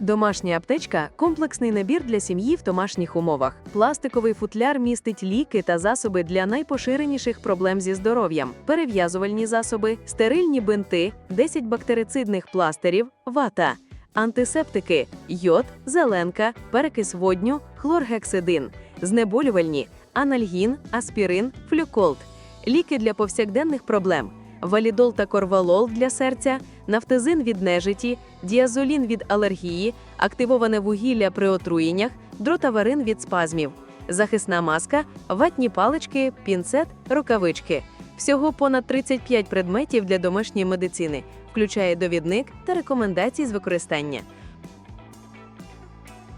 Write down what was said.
Домашня аптечка комплексний набір для сім'ї в домашніх умовах. Пластиковий футляр містить ліки та засоби для найпоширеніших проблем зі здоров'ям: перев'язувальні засоби, стерильні бинти, 10 бактерицидних пластирів, вата, антисептики, йод, зеленка, перекис водню, хлоргексидин, знеболювальні, анальгін, аспірин, флюколд, ліки для повсякденних проблем. Валідол та корвалол для серця, нафтезин від нежиті, діазолін від алергії, активоване вугілля при отруєннях, дротаварин від спазмів, захисна маска, ватні палички, пінцет, рукавички. Всього понад 35 предметів для домашньої медицини, включає довідник та рекомендації з використання.